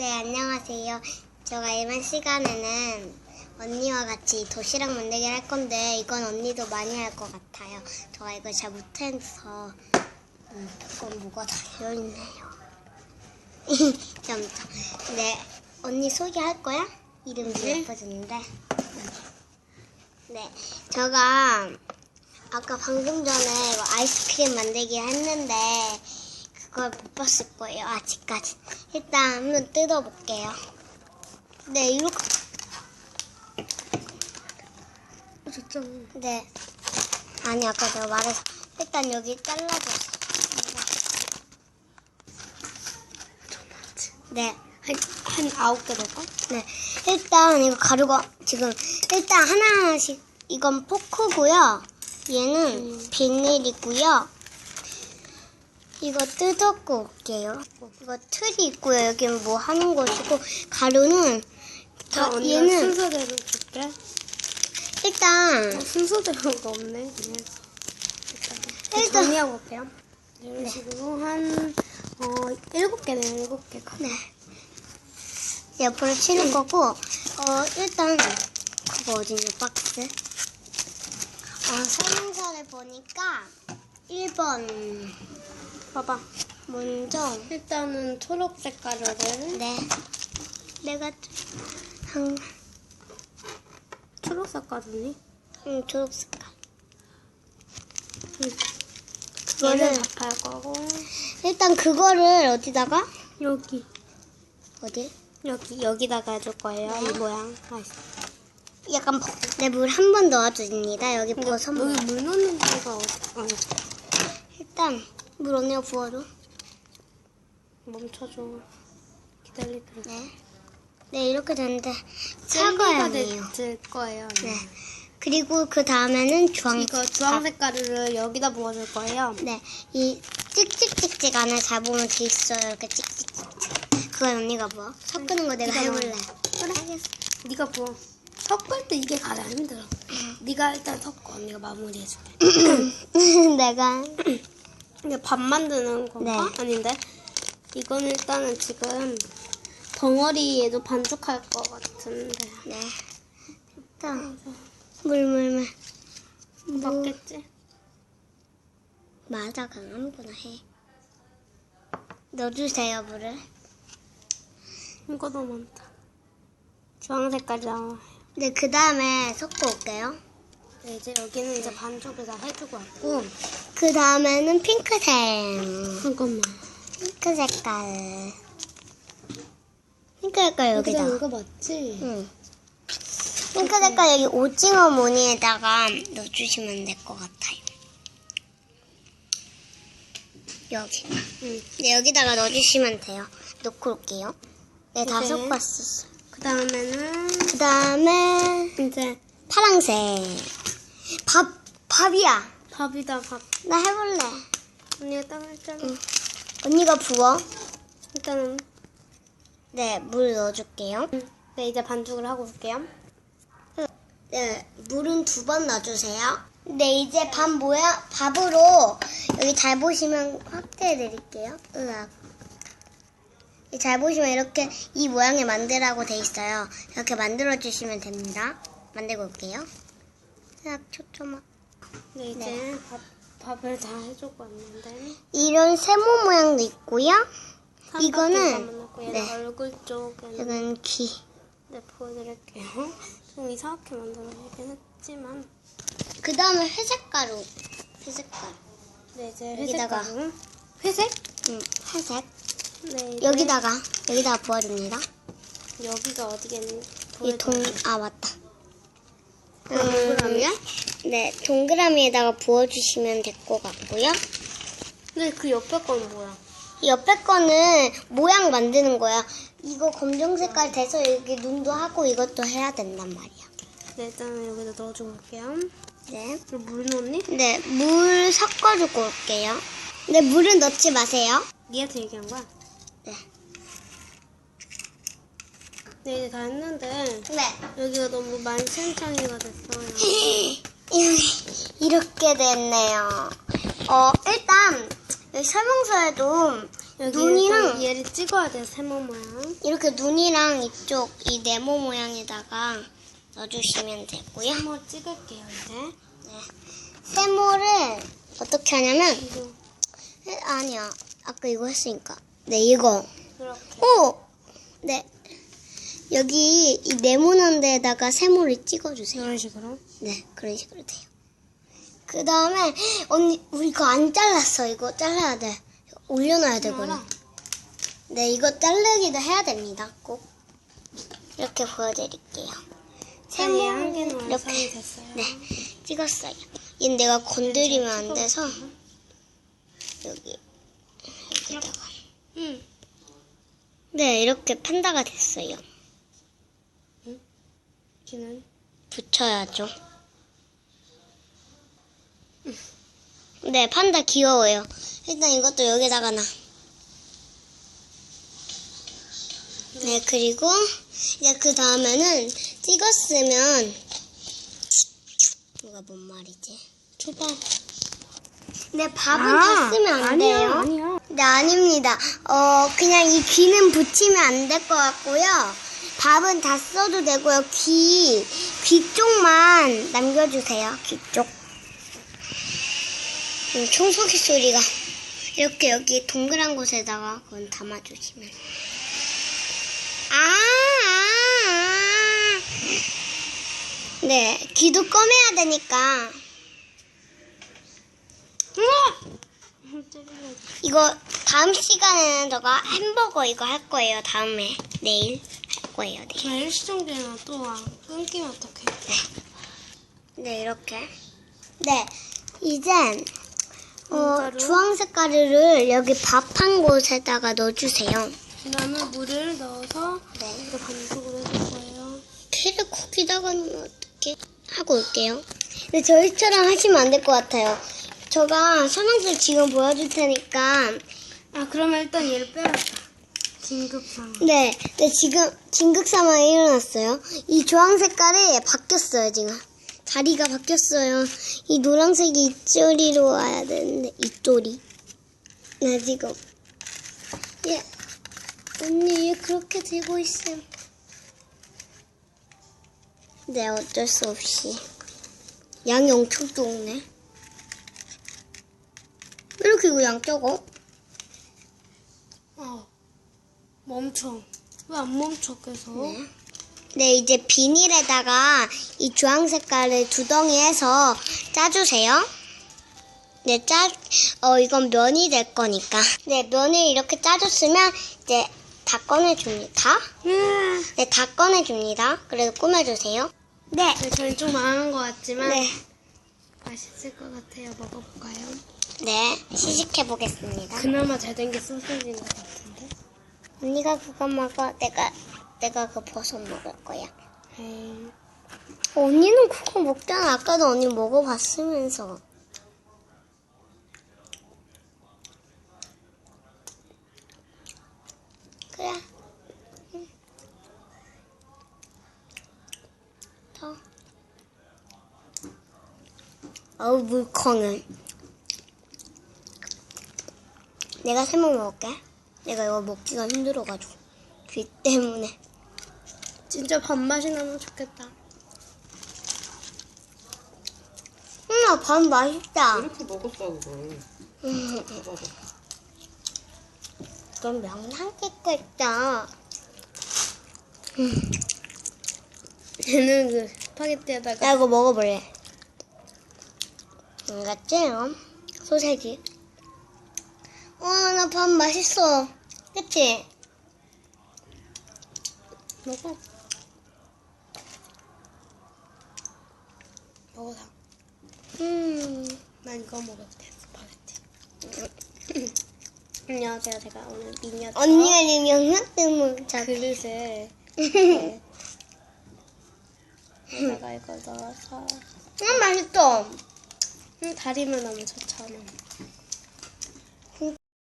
네, 안녕하세요. 제가 이번 시간에는 언니와 같이 도시락 만들기를 할 건데 이건 언니도 많이 할 것 같아요. 제가 이걸 잘 못해서 음, 조금 뭐가 달려있네요. 점점. 네, 언니 소개할 거야? 네. 예뻐졌는데. 네, 제가 아까 방금 전에 이거 아이스크림 만들기 했는데 그걸 못 봤을 거예요 아직까지 일단 한번 뜯어볼게요 네 이렇게 저점 네 아니 아까 제가 말해서 일단 여기 잘라줬어 네 한, 한 아홉 개 될까? 네. 일단 이거 가루가 지금 일단 하나씩 이건 포크고요. 얘는 음. 비닐이고요. 이거 뜯었고 올게요. 이거 틀이 있고요. 여기는 뭐 하는 것이고 가루는 자, 다 언니가 얘는 순서대로 줄게. 일단 어, 순서대로가 없네. 그냥. 일단, 정리하고 올게요. 이런 네. 식으로 한, 어, 일곱 개네요, 일곱 개가. 네. 옆으로 치는 거고 어 일단 그거 어딨냐 박스. 어 설명서를 보니까 1번 봐봐. 먼저 일단은 초록색 가루를. 네. 내가 한 초록색 가루니? 음, 초록색깔. 응. 그거를 얘를 답할 거고. 일단 그거를 어디다가 여기. 어디? 여기, 여기다가 해줄 거예요. 이 모양. 아이씨. 약간 내물 한 번 넣어줍니다. 여기 버섯 여기 물. 물 넣는 데가 어디, 어, 일단 물 언니가 부어줘. 멈춰줘. 기다리도록. 네. 네 이렇게 되는데 젤리가 사과향이에요. 될 거예요. 네. 그리고 그 다음에는 주황. 이거 주황색 가루를 여기다 부어줄 거예요. 네. 이 찍찍찍찍 안에 잘 보면 돼 있어요. 이렇게 찍찍찍찍. 그건 언니가 부어. 섞는 거 내가 네가 해볼래. 그래. 네가 부어. 섞을 때 이게 가장 힘들어. 네가 일단 섞어. 언니가 마무리해줄게. 내가 이게 밥 만드는 건가? 네. 아닌데? 이건 일단은 지금 덩어리에도 반죽할 것 같은데. 네. 일단 물물물. 맞겠지? 맞아, 그냥 아무거나 해. 넣어주세요, 물을. 이거 너무 많다. 주황색까지 나와. 네, 그 다음에 섞어 올게요. 네, 이제 여기는 이제 반죽을 다 해주고 왔고. 그 다음에는 핑크색. 잠깐만. 핑크 색깔. 핑크 색깔 여기다. 이거 맞지? 응. 핑크 색깔 여기 오징어 무늬에다가 넣어주시면 될 것 같아요. 여기. 응. 네, 여기다가 넣어주시면 돼요. 넣고 올게요. 네, 다 네. 섞었어. 그 다음에는 그 다음에 이제 파랑색. 밥, 밥이야. 밥이다 밥. 나 해볼래. 언니가 짜. 응. 언니가 부어. 일단은 네, 물 넣어줄게요. 네 이제 반죽을 하고 올게요. 네, 물은 두 번 넣어주세요. 네, 이제 밥 모양, 밥으로 여기 잘 보시면 확대해 드릴게요. 으악. 이잘 보시면 이렇게 이 모양을 만들라고 돼 있어요. 이렇게 만들어 주시면 됩니다. 만들고 올게요. 으악, 초점막. 네 이제 네. 밥 밥을 다 해주고 왔는데. 이런 세모 모양도 있고요. 이거는- 네. 얼굴 쪽에는 이건 귀. 네 보여드릴게요. 좀 이상하게 만들어지긴 했지만. 그 다음에 회색 가루. 회색 가루. 네 이제 여기다가. 회색 가루. 회색? 음, 회색. 네 이제 여기다가, 여기다가 부어줍니다. 여기가 어디겠니? 이 동, 아, 맞다. 동그라미야? 네, 동그라미에다가 부어주시면 될 것 같고요. 근데 그 옆에 건 뭐야? 이 옆에 거는 모양 만드는 거야. 이거 검정 색깔 돼서 여기 눈도 하고 이것도 해야 된단 말이야. 네 일단은 여기다 넣어주고 올게요. 네. 물 넣니? 네, 물 섞어주고 올게요. 근데 물은 넣지 마세요. 니한테 얘기한 거야? 네. 네 이제 다 했는데 네. 여기가 너무 만신창이가 됐어요. 이렇게 됐네요. 어, 일단, 여기 설명서에도 눈이랑- 얘를 찍어야 돼요, 세모 모양. 이렇게 눈이랑 이쪽 이 네모 모양에다가 넣어주시면 되고요. 세모 찍을게요, 이제. 네. 세모를 어떻게 하냐면 이거, 에, 아니야 아까 이거 했으니까 네 이거 이렇게. 오! 네 여기 이 네모난 데에다가 세모를 찍어주세요. 이런 식으로. 네 그런 식으로 돼요. 그 다음에 언니 우리 이거 안 잘랐어 이거 잘라야 돼 올려놔야 되거든. 네 이거 자르기도 해야 됩니다 꼭 이렇게 보여드릴게요. 세모 이렇게. 네 찍었어요. 얘는 내가 건드리면 안 돼서 여기 여기다가 응. 네 이렇게 판다가 됐어요. 귀는. 붙여야죠. 네 판다 귀여워요. 일단 이것도 여기다가 놔. 네 그리고 이제 그 다음에는 찍었으면 이거 뭔 말이지? 초밥. 네 밥은 다 쓰면 안 아, 돼요. 아니야. 네, 아닙니다. 어, 그냥 이 귀는 붙이면 안 될 것 같고요. 밥은 다 써도 되고요. 귀, 귀 쪽만 남겨주세요. 귀 쪽. 음, 청소기 소리가. 이렇게 여기 동그란 곳에다가 그건 담아주시면. 아, 아, 아. 네, 귀도 꺼매야 되니까. 이거 다음 시간에는 저가 햄버거 이거 할 거예요. 다음에 내일 할 거예요. 저 내일. 일시정지는 또 와. 끊기면 어떡해. 네 이렇게. 네 이젠 어. 주황색 가루를 여기 밥한 곳에다가 넣어주세요. 그 다음에 물을 넣어서 네. 이거 반죽으로 해줄 거예요. 피를 거기다가 어떻게 하고 올게요. 근데 저희처럼 하시면 안 될 것 같아요. 제가 설명서 지금 보여줄 테니까 아, 그러면 일단 얘를 빼야겠다. 진급상. 네, 네 지금 진극 상황이 일어났어요. 이 주황 색깔이 바뀌었어요 지금. 다리가 바뀌었어요. 이 노란색이 이쪽으로 와야 되는데 이쪽이. 네 지금. 예, 언니 얘 그렇게 들고 있음. 네 어쩔 수 없이 양이 엄청 적네. 왜 이렇게 이거 양 적어? 어. 멈춰. 왜 안 멈춰, 계속? 네. 네, 이제 비닐에다가 이 주황 색깔을 두덩이 해서 짜주세요. 네, 짜, 어, 이건 면이 될 거니까. 네, 면을 이렇게 짜줬으면 이제 다 꺼내줍니다. 음. 네, 다 꺼내줍니다. 그래도 꾸며주세요. 네. 네, 저희 좀 망한 것 같지만 네. 맛있을 것 같아요. 먹어볼까요? 네, 시식해보겠습니다. 그나마 잘 된 게 소세지인 것 같은데. 언니가 그거 먹어. 내가, 내가 그 버섯 먹을 거야. 에이. 언니는 그거 먹잖아. 아까도 언니 먹어봤으면서. 그래. 응. 더. 어우, 물컹해. 내가 세모 먹을게. 내가 이거 먹기가 힘들어가지고. 귀 때문에. 진짜 밥맛이 나면 좋겠다. 음, 밥 맛있다. 이렇게 먹었어 그걸. 음, 봐봐. 그럼 명란젓도 있다. 얘는 그 스파게티에다가 나 이거 먹어볼래. 이거지? 어? 소세지. 와, 나 밥 맛있어. 그치? 먹어. 먹어 다. 음. 난 이거 먹을게. 스파게티. 안녕하세요. 제가 오늘 미니어처 언니가 내 명란 때문에 자 그릇에 네. 여기다가 이걸 넣어서 음, 맛있어. 음, 다리만 너무 좋잖아.